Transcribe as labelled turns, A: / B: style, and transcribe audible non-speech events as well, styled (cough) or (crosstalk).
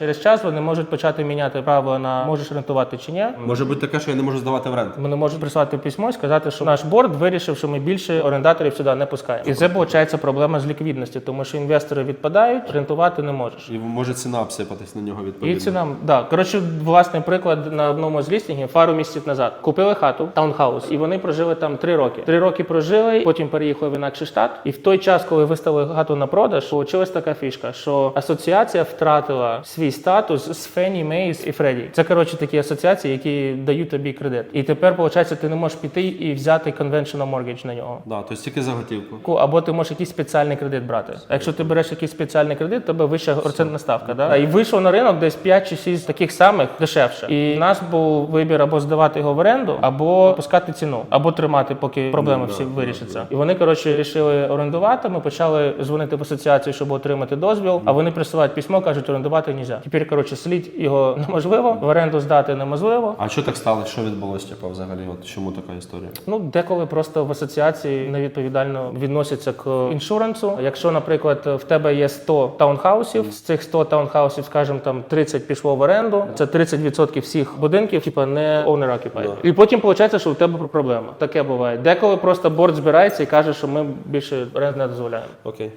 A: Через час вони можуть почати міняти право на можеш рентувати чи ні.
B: Може бути таке, що я не можу здавати в рент.
A: Вони можуть прислати письмо і сказати, що наш борд вирішив, що ми більше орендаторів сюди не пускаємо. І це виходить проблема з ліквідності, тому що інвестори відпадають, рентувати не можеш.
B: І може ціна обсипатись на нього
A: І
B: відповідно.
A: ціна, да. Коротше, власний приклад на одному з лістингів пару місяців назад. Купили хату, таунхаус, і вони прожили там три роки. Три роки прожили, потім переїхали в інакший штат. І в той час, коли виставили хату на продаж, получилась така фішка, що асоціація втратила свій статус з Фенні, Мейс і Фредді. Це коротше такі асоціації, які дають тобі кредит. І тепер, виходить, ти не можеш піти і взяти conventional mortgage на нього.
B: Да, тобто тільки за готівку.
A: Або ти можеш якийсь спеціальний кредит брати. А якщо ти береш якийсь спеціальний кредит, тебе вища процентна ставка. Да? І вийшов на ринок десь 5 чи 6 таких самих дешевше. І в нас був вибір або здавати його в оренду, або пускати ціну, або тримати, поки проблеми всі вирішаться. І вони коротше рішили орендувати. Ми почали дзвонити в асоціацію, щоб отримати дозвіл. А вони присилають письмо, кажуть, орендувати не можна. Тепер коротше слід його (laughs) неможливо, в оренду здати неможливо.
B: А що так сталося? Що відбулося, типу, взагалі? От чому така історія?
A: Ну, деколи просто в асоціації невідповідально відносяться к іншурансу. Якщо, наприклад, в тебе є 100 таунхаусів, з цих 100 таунхаусів, скажімо, там 30 пішло в оренду, це 30% всіх будинків, типа не owner occupied. І потім виходить, що у тебе проблема. Таке буває. Деколи просто борт збирається і каже, що ми більше оренду не дозволяємо.
B: Окей.